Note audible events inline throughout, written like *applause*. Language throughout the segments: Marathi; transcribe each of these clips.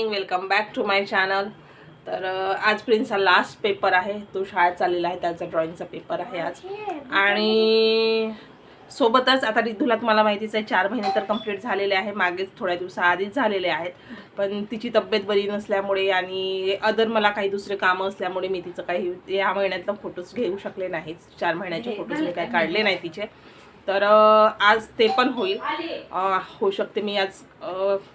Morning welcome back to my channel तर आज प्रिन्सचा लास्ट पेपर आहे. तो शाळेत चाललेला आहे. त्याचा ड्रॉइंगचा पेपर आहे आज. आणि सोबतच आता रिद्धूला तुम्हाला माहितीच आहे चार महिने तर कंप्लीट झालेले आहे. मागेच थोड्या दिवसाआधीच झालेले आहेत. पण तिची तब्येत बरी नसल्यामुळे आणि अदर मला काही दुसरे कामं असल्यामुळे मी तिचं काही या महिन्यातलं फोटोज घेऊ शकले नाहीत. चार महिन्याचे फोटोज मी काही काढले नाही तिचे. तर आज ते पण होईल. होऊ शकते मी आज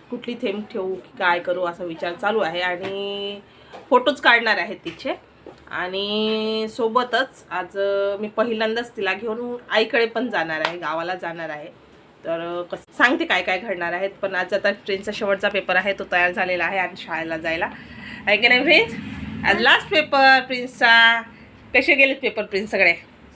कुठली थेंब ठेवू की काय करू असा विचार चालू आहे आणि फोटोज काढणार आहेत तिचे. आणि सोबतच आज मी पहिल्यांदाच तिला घेऊन आईकडे पण जाणार आहे गावाला जाणार आहे. तर कसं सांगते काय काय घडणार आहेत पण आज आता ट्रेनचा शेवटचा पेपर आहे तो तयार झालेला आहे आणि शाळेला जायला. आहे की नाही प्रिन्स? आज लास्ट पेपर प्रिन्सचा. कसे गेले पेपर प्रिन्स सगळे?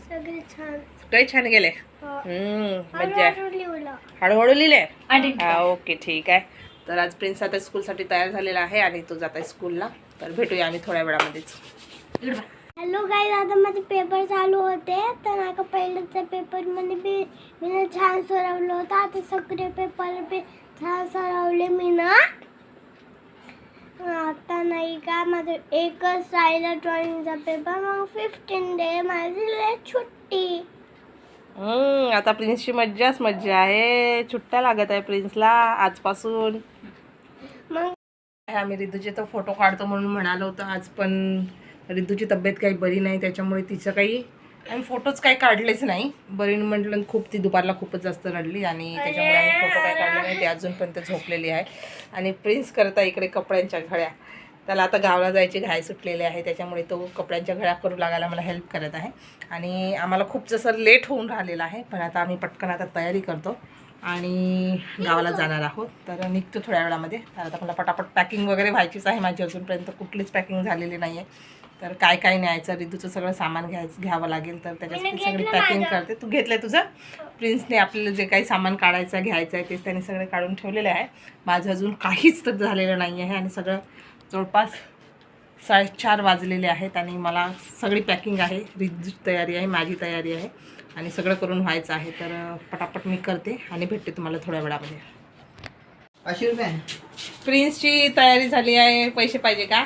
सगळे छान. सगळे छान गेले. मज्जा. आहे हळूहळू लिहिले? हा ओके ठीक आहे. तर आज प्रिन्स आता स्कूलसाठी तयार झालेला आहे आणि तो जात आहे स्कूलला. तर भेटूया आम्ही थोड्या वेळामध्येच. हॅलो गाईज आता माझे पेपर चालू होते. तर नाही का पहिल्याच्या पेपरमध्ये बी मी छान सरवलं होतं. आता सगळे पेपर बी छान सरवले मी ना आता नाही का माझं एकच राहिला ड्रॉइंगचा पेपर मग फिफ्टीन डे माझी लय सुट्टी आता प्रिन्सची मज्जाच मज्जा आहे. सुट्ट्या लागत आहे प्रिन्सला आजपासून. मग? आम्ही रिद्धूचे तर फोटो काढतो म्हणून म्हणालो होतं आज पण रिद्धूची तब्येत काही बरी नाही त्याच्यामुळे तिचं काही आम्ही फोटोज काही काढलेच नाही. बरी म्हटलं खूप ती दुपारला खूपच जास्त रडली आणि त्याच्यामुळे आम्ही फोटो काही काढले नाही ती अजूनपर्यंत झोपलेली आहे. आणि प्रिन्स करता इकडे कपड्यांच्या घड्या. त्याला आता गावाला जायची घाई सुटलेली आहे त्याच्यामुळे तो कपड्यांच्या घड्या करू लागायला मला हेल्प करत आहे. आणि आम्हाला खूप जसं लेट होऊन राहिलेलं आहे पण आता आम्ही पटकन आता तयारी करतो आणि गावाला जाणार आहोत. तर निघतो थोड्या वेळामध्ये. तर आता मला पटापट पॅकिंग वगैरे व्हायचीच आहे माझी अजूनपर्यंत. कुठलीच पॅकिंग झालेली नाही आहे तर काय काय न्यायचं रिद्धूचं सगळं सामान घ्यायचं घ्यावं लागेल. तर त्याच्यासाठी सगळी पॅकिंग करते. तू घेतलं आहे तुझं प्रिन्सने आपल्याला जे काही सामान काढायचं घ्यायचं आहे तेच त्यांनी सगळे काढून ठेवलेले आहे. माझं अजून काहीच तर झालेलं नाही आहे आणि सगळं जवळपास साडेचार वाजलेले आहेत आणि मला सगळी पॅकिंग आहे रिद्धूची तयारी आहे माझी तयारी आहे आणि सगळं करून व्हायचं आहे तर पटापट मी करते आणि भेटते तुम्हाला थोड्या वेळामध्ये. पाचशे रुपये. प्रिन्सची तयारी झाली आहे पैसे पाहिजे का?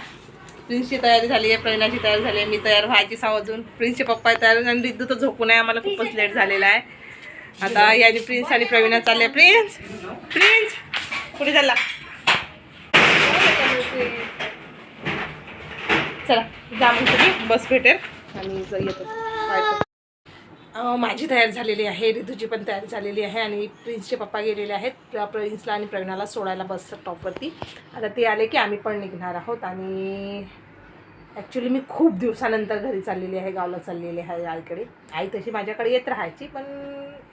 प्रिन्सची तयारी झाली आहे प्रेरणाची तयारी झाली आहे मी तयार व्हायची सावजून प्रिन्सचे पप्पा तयार झाले आणि रिद्धू तर झोपून आहे आम्हाला खूपच लेट झालेला आहे. आता याने प्रिन्स आणि प्रवीणा चालले. प्रिन्स प्रिन्स कुठे चालला? चला जा तुम्ही बस भेटेल. आणि येतो. माझी तयार झालेली आहे. रिधूची पण तयार झालेली आहे आणि प्रिन्सचे पप्पा गेलेले आहेत. प्रिन्सला आणि प्रज्ञाला सोडायला बस स्टॉपवरती. आता ते आले की आम्ही पण निघणार आहोत आणि ॲक्च्युली मी खूप दिवसानंतर घरी चाललेली आहे गावाला चाललेली आहे आईकडे आई तशी माझ्याकडे येत राहायची पण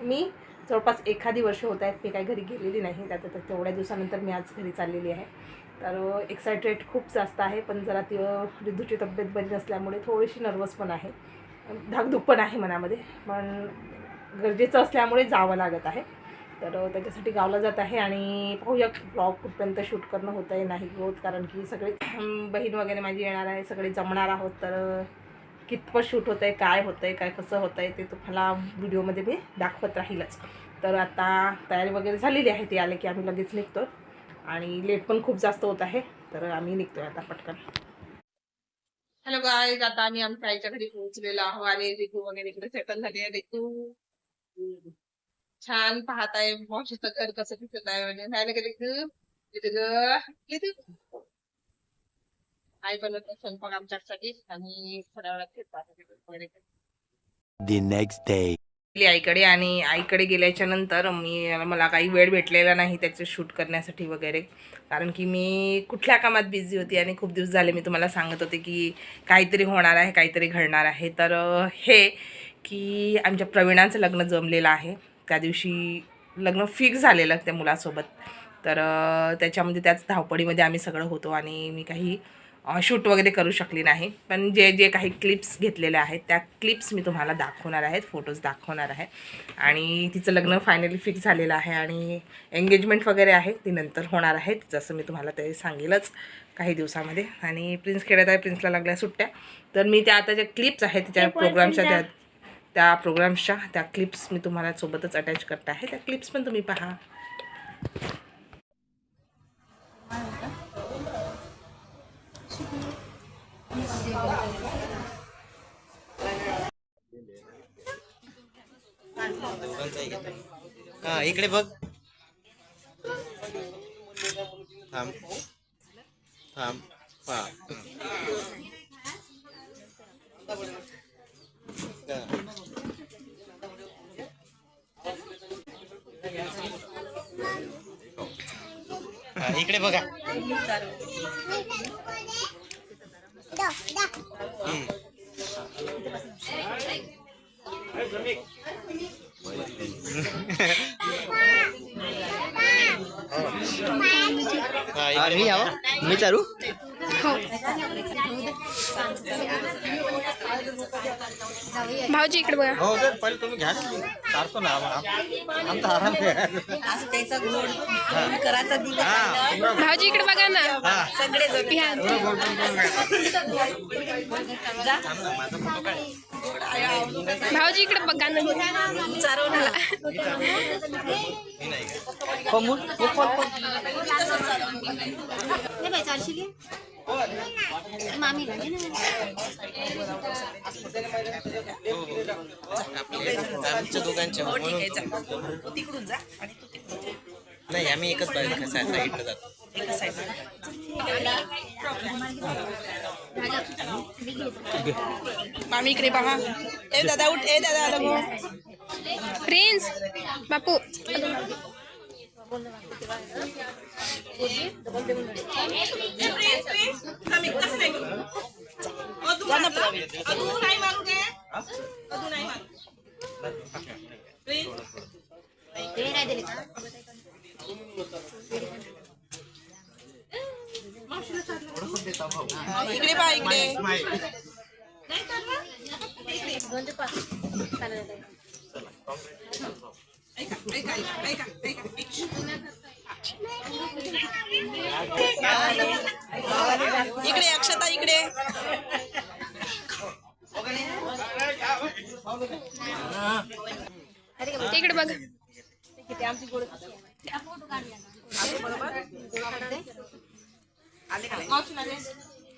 मी जवळपास एखादी वर्ष होत आहेत मी काही घरी गेलेली नाही. त्यात तर तेवढ्या दिवसानंतर मी आज घरी चाललेली आहे. तर एक्सायटेड खूप जास्त आहे पण जरा ती रिद्धूची तब्येत बरी नसल्यामुळे थोडीशी नर्वस पण आहे. धाकधूक पण आहे मनामध्ये पण गरजेचं असल्यामुळे जावं लागत आहे. तर त्याच्यासाठी गावला जात आहे आणि पाहूया ब्लॉग कुठपर्यंत शूट करणं होतं आहे नाही होत कारण की सगळे बहीण वगैरे माझी येणार आहे सगळे जमणार आहोत तर कितपत शूट होतं आहे काय होतं आहे काय कसं होतं आहे ते तुम्हाला व्हिडिओमध्ये मी दाखवत राहीलच. तर आता तयारी वगैरे झालेली आहे ती आले की आम्ही लगेच निघतो आणि लेट पण खूप जास्त होत आहे तर आम्ही निघतोय आता पटकन. हॅलो गाईज आता आम्ही आमच्या आईच्या घरी पोहोचलेलो आहोत आणि रितू वगैरे इकडे सेटल झाली आहे. रितू छान पाहत आहे मावशीचं घर कसं दिसत आहे म्हणजे नाही ना रितू? रितू ग आई बनवत स्वयंपाक आमच्यासाठी आणि थोड्या वेळात the next day. गेली आईकडे आणि आईकडे गेल्याच्यानंतर मी मला काही वेळ भेटलेला नाही त्याचं शूट करण्यासाठी वगैरे. कारण की मी कुठल्या कामात बिझी होती आणि खूप दिवस झाले मी तुम्हाला सांगत होते की काहीतरी होणार आहे काहीतरी घडणार आहे. तर हे की आमच्या प्रवीणाचं लग्न जमलेलं आहे. त्या दिवशी लग्न फिक्स झालेलं त्या मुलासोबत. तर त्याच्यामध्ये त्याच धावपळीमध्ये आम्ही सगळं होतो आणि मी काही शूट वगैरे करू शकली नाही. पण जे जे काही क्लिप्स घेतलेल्या आहेत त्या क्लिप्स मी तुम्हाला दाखवणार आहेत फोटोज दाखवणार आहे. आणि तिचं लग्न फायनली फिक्स झालेलं आहे आणि एंगेजमेंट वगैरे आहे ती नंतर होणार आहे. जसं मी तुम्हाला ते सांगेलच काही दिवसामध्ये. आणि प्रिन्स खेळत आहे प्रिन्सला लागल्या सुट्ट्या. तर मी त्या आता ज्या क्लिप्स आहेत त्या प्रोग्रामच्या त्या त्या प्रोग्राम्सच्या त्या क्लिप्स मी तुम्हाला सोबतच अटॅच करत आहे. त्या क्लिप्स पण तुम्ही पहा. हा इकडे बघ. थांब. थांब. हा. इकडे बघा. मी. यावं मी चालू? भाऊजी इकडे बघा. हो तर पहिले तुम्ही घ्या. चालतो ना आमचा आराम भाऊजी इकडे बघा ना. सगळे घ्या. भाऊजी इकडे बघा? हो मूल. आपले आमच्या दोघांचे ठीक म्हणून आहे जा तू तिकडून जा आणि तू तिकडून जा. नाही आम्ही एकच बाजू साईडला जातो एका साईडला मामी इकडे पहा ए दादा उठ ए दादा आला भाऊ. प्रिन्स बापू जा ना प्रवीण. हा, इकडे पहा इकडे. इकडे अक्षता इकडे. इकडे बघा. इकडे बाय प्रिन्स काढला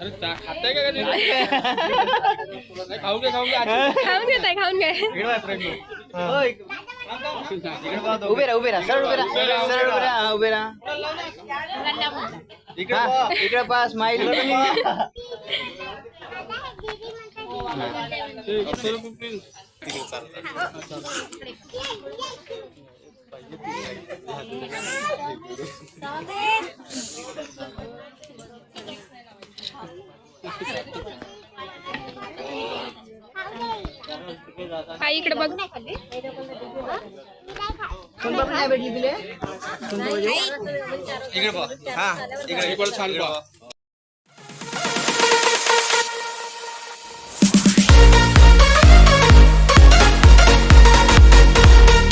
*laughs* खाऊन घेताय खाऊन घ्या उभे राहा उभे राहा. सरळ उभे राहा. सरळ उभे राहा. हा, उभे राहा. हा, इकडे पहा स्माईल तिकडे चालतं. आई इकडे बघ. नाही भेटली तुले इकडे बघ. हा इकडे. इकडे छान